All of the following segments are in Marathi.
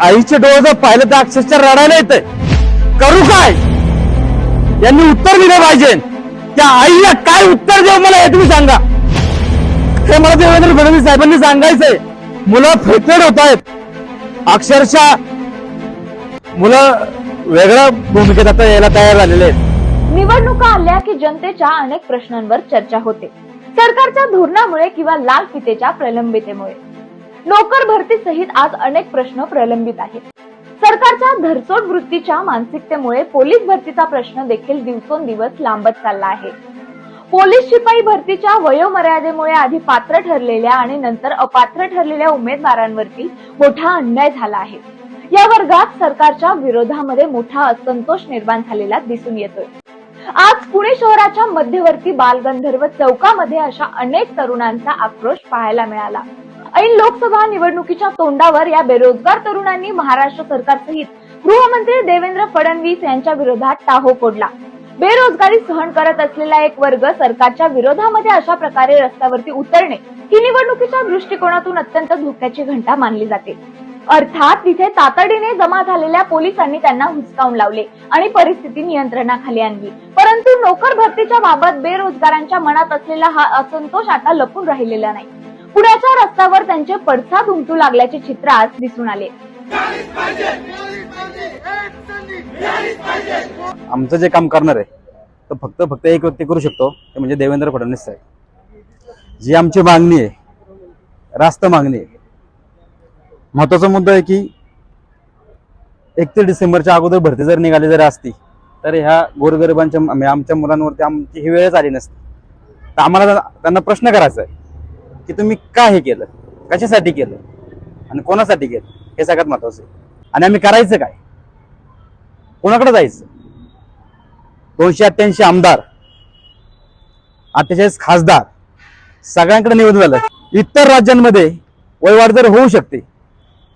आईचे डोळे जर पाहिलं तर अक्षरशः रडायला येत करू काय? यांनी उत्तर दिलं पाहिजे. त्या आईला काय उत्तर देऊ मला हे तुम्ही सांगा. हे मला देवेंद्र फडणवीस साहेबांनी सांगायचंय. मुलं फेटेड होत आहेत अक्षरशः मुलं वेगळ्या भूमिकेत आता यायला तयार झालेले आहेत. निवडणुका आल्या की जनतेच्या अनेक प्रश्नांवर चर्चा होते. सरकारच्या धोरणामुळे किंवा लाल फितेच्या प्रलंबितेमुळे. नोकर भरती सहित आज अनेक प्रश्न प्रलंबित आहेत. सरकारच्या धरसोड वृत्तीच्या मानसिकतेमुळे पोलीस भरतीचा प्रश्न देखील दिवसोंदिवस लांबत चालला आहे. पोलीस शिपाई भरतीच्या वयोमर्यादेमुळे आधी पात्र ठरलेल्या आणि नंतर अपात्र ठरलेल्या उमेदवारांवरती मोठा अन्याय झाला आहे. या वर्गात सरकारच्या विरोधामध्ये मोठा असंतोष निर्माण झालेला दिसून येतोय. आज पुणे शहराच्या मध्यवर्ती बालगंधर्व चौकामध्ये अशा अनेक तरुणांचा आक्रोश पाहायला मिळाला. ऐन लोकसभा निवडणुकीच्या तोंडावर या बेरोजगार तरुणांनी महाराष्ट्र सरकारसहित गृहमंत्री देवेंद्र फडणवीस यांच्या विरोधात टाहो फोडला. बेरोजगारी सहन करत असलेला एक वर्ग सरकारच्या विरोधामध्ये अशा प्रकारे रस्त्यावरती उतरणे ही निवडणुकीच्या दृष्टिकोनातून अत्यंत धोक्याची घंटा मानली जाते. अर्थात तिथे तातडीने जमा झालेल्या पोलिसांनी त्यांना हुसकावून लावले आणि परिस्थिती नियंत्रणाखाली आणली. परंतु नोकर भरतीच्या बाबत बेरोजगारांच्या मनात असलेला हा असंतोष आता लपून राहिलेला नाही. पुण्याच्या रस्त्यावर त्यांचे पडसाद उमटू लागल्याचे चित्र आज दिसून आले. आमचं जे काम करणार आहे तर फक्त फक्त एक व्यक्ती करू शकतो ते म्हणजे देवेंद्र फडणवीस साहेब. जी आमची मागणी आहे रास्त मागणी आहे. महत्त्वाचा मुद्दा आहे की एकतीस डिसेंबरच्या अगोदर भरती जर निघाली जर असती तर ह्या गोरगरिबांच्या आमच्या मुलांवरती आमची ही वेळच आली नसती. तर आम्हाला त्यांना प्रश्न करायचा आहे की तुम्ही का हे केलं? कशासाठी केलं? आणि कोणासाठी केलं? हे सगळ्यात महत्वाचं आहे. आणि आम्ही करायचं काय? कोणाकडे जायचं? दोनशे अठ्ठ्याऐंशी आमदार अठ्ठेचाळीस खासदार सगळ्यांकडे निवडून झालं. इतर राज्यांमध्ये वयवाढ जर होऊ शकते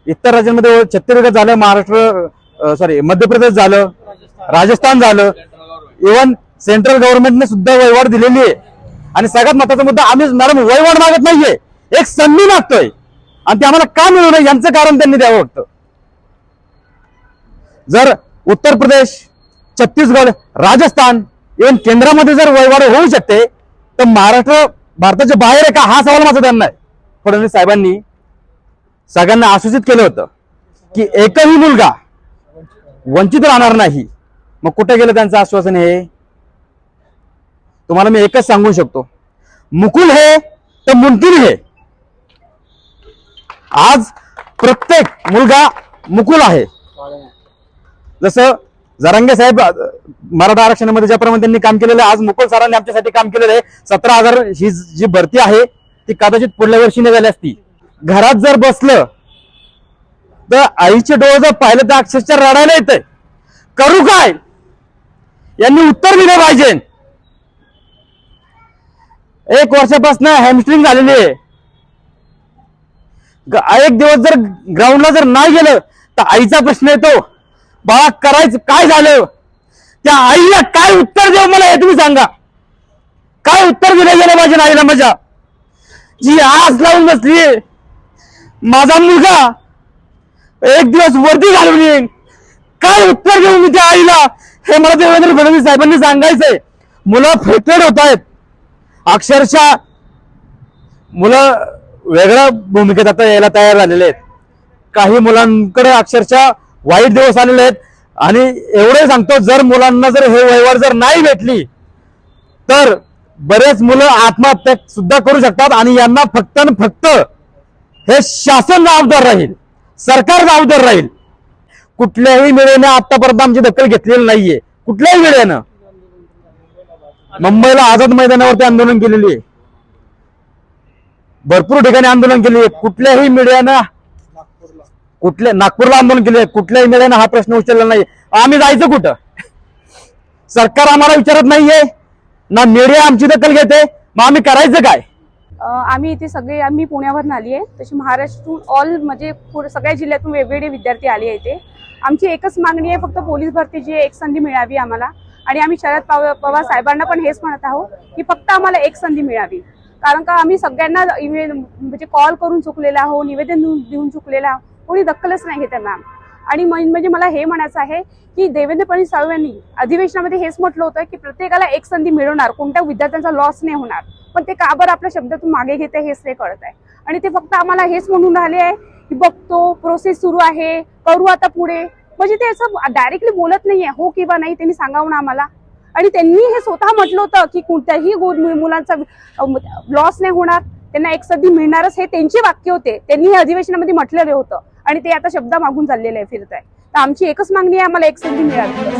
इतर राज्यांमध्ये छत्तीसगड झालं महाराष्ट्र सॉरी मध्य प्रदेश झालं राजस्थान झालं इव्हन सेंट्रल गव्हर्नमेंटने सुद्धा वयवाढ दिलेली आहे. आणि सगळ्यात महत्त्वाचा मुद्दा आम्ही मॅडम वयवड मागत नाहीये. एक संधी मागतोय. आणि ते आम्हाला का मिळू नये यांचं कारण त्यांनी द्यावं वाटतं. जर उत्तर प्रदेश छत्तीसगड राजस्थान इव्हन केंद्रामध्ये जर वयवाड होऊ शकते तर महाराष्ट्र भारताच्या बाहेर आहे का हा सवाल माझा त्यांना आहे. फडणवीस साहेबांनी सगळ्यांना आश्वासित केलं होतं की एकही मुलगा वंचित राहणार नाही. मग कुठे गेलं त्यांचं आश्वासन हे? तुम्हाला मी एकच सांगू शकतो. मुकुल हे तर मुमकिन हे. आज प्रत्येक मुलगा मुकुल आहे. जसं जरांगे साहेब मराठा आरक्षणामध्ये ज्याप्रमाणे त्यांनी काम केलेलं आहे आज मुकुल सरांनी आमच्यासाठी काम केलेलं आहे. सतरा हजार ही जी भरती आहे ती कदाचित पुढल्या वर्षी निघाली असती. घरात जर बसलं तर आईचे डोळे जर पाहिलं तर अक्षरशः रडायला येत करू काय? यांनी उत्तर दिलं पाहिजे. एक वर्षापासून हॅमस्ट्रिंग झालेली आहे. एक दिवस जर ग्राउंडला जर नाही गेलं तर आईचा प्रश्न येतो बाळा करायचं काय झालं? त्या आईला काय उत्तर देऊ मला हे तुम्ही सांगा. काय उत्तर दिलं गेलं माझ्या आईला माझ्या? जी आज लावून बसली. माझा मुलगा एक दिवस वरती घालून येईन काय उत्तर देऊ मी त्या आईला? हे मला देवेंद्र फडणवीस साहेबांनी सांगायचंय. मुलं फेटेड होत आहेत. अक्षरशः मुलं वेगळ्या भूमिकेत आता यायला तयार झालेले आहेत. काही मुलांकडे अक्षरशः वाईट दिवस आलेले आहेत. आणि एवढे सांगतो जर मुलांना जर हे व्यवहार जर नाही भेटली तर बरेच मुलं आत्महत्या सुद्धा करू शकतात आणि यांना फक्त आणि फक्त हे शासन जबाबदार राहील सरकार जबाबदार राहील. कुठल्याही वेळेने आतापर्यंत आमची दखल घेतलेली नाहीये. कुठल्याही वेळेनं. मुंबईला आझाद मैदानावरती आंदोलन केलेली आहे. भरपूर ठिकाणी आंदोलन केले कुठल्याही मीडियानं कुठल्या नागपूरला आंदोलन केले कुठल्याही मीडियानं हा प्रश्न उचलला नाही. आम्ही जायचं कुठं? सरकार आम्हाला विचारत नाहीये. ना मीडिया आमची दखल घेते. मग आम्ही करायचं काय? आम्ही इथे सगळे आम्ही पुण्यावरून आली आहे तशी महाराष्ट्रातून ऑल म्हणजे सगळ्या जिल्ह्यातून वेगवेगळे विद्यार्थी आले आहे इथे. आमची एकच मागणी आहे फक्त पोलीस भरतीची एक संधी मिळावी आम्हाला. आणि आम्ही शरद पव- पवार साहेबांना पण हेच म्हणत आहोत की फक्त आम्हाला एक संधी मिळावी. कारण का आम्ही सगळ्यांना म्हणजे कॉल करून चुकलेला आहो निवेदन देऊन चुकलेला आहो कोणी दखलच नाही घेते मॅम आणि म्हणजे मला हे म्हणायचं आहे की देवेंद्र फडणवीस साहेबांनी अधिवेशनामध्ये हेच म्हटलं होतं की प्रत्येकाला एक संधी मिळवणार कोणत्या विद्यार्थ्यांचा लॉस नाही होणार. पण ते का बरं आपल्या शब्दातून मागे घेते हेच नाही कळत आहे आणि ते फक्त आम्हाला हेच म्हणून राहिले आहे की बघतो प्रोसेस सुरू आहे करू आता पुढे. म्हणजे ते असं डायरेक्टली बोलत नाहीये. हो किंवा नाही त्यांनी सांगावं ना आम्हाला. आणि त्यांनी हे स्वतः म्हटलं होतं की कोणत्याही मुलांचा लॉस नाही होणार. त्यांना एक संधी मिळणारच. हे त्यांचे वाक्य होते. त्यांनी हे अधिवेशनामध्ये म्हटलेलं होतं. आणि ते आता शब्द मागून चाललेले आहे फिरत आहे तर आमची एकच मागणी आहे आम्हाला एक संधी मिळाली